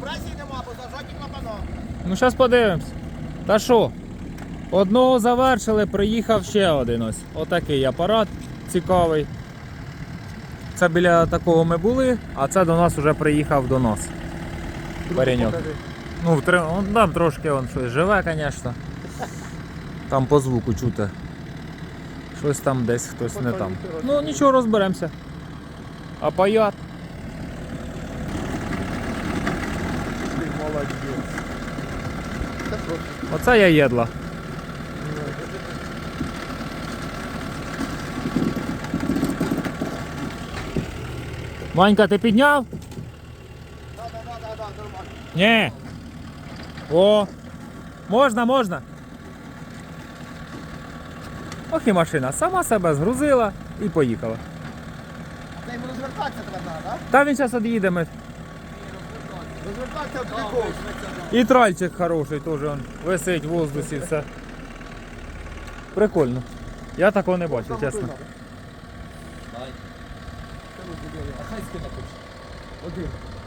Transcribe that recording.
Компресії нема, бо зажаті клапана. Ну, зараз подивимось. Та що? Одного завершили, приїхав ще один ось. Отакий апарат цікавий. Це біля такого ми були, а це до нас вже приїхав до нас. Пареньок. Ну, там трошки он щось живе, звісно. Там по звуку чути. Щось там десь хтось не там. Ну нічого, розберемося. А паят. Ти молодець. Це просто. Оце я єдла. Ванька, ти підняв? Да, да, да, да, да, нормально. Ні. О, можна, можна. Ох і машина сама себе згрузила і поїхала. Це йому розвертатися треба, так? Та він зараз від'їде. Ми... І тральчик хороший теж он висить в воздусі все. Прикольно. Я такого не бачив, чесно. Один.